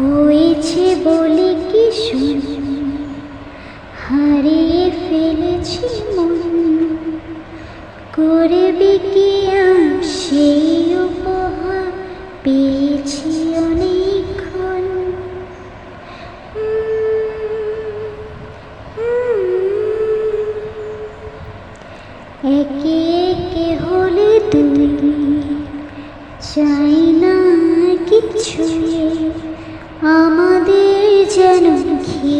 হয়েছে বলে কি হারিয়ে ফেলেছি মন। করবি কি সেই উপহার পেয়েছি অনেকক্ষণ। একে একে হলে তুই চাই না কিছু। আমাদের যেন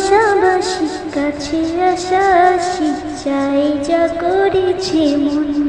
ভালোবাসা বাসি কাছে আসাসি চাই যা করেছে মন।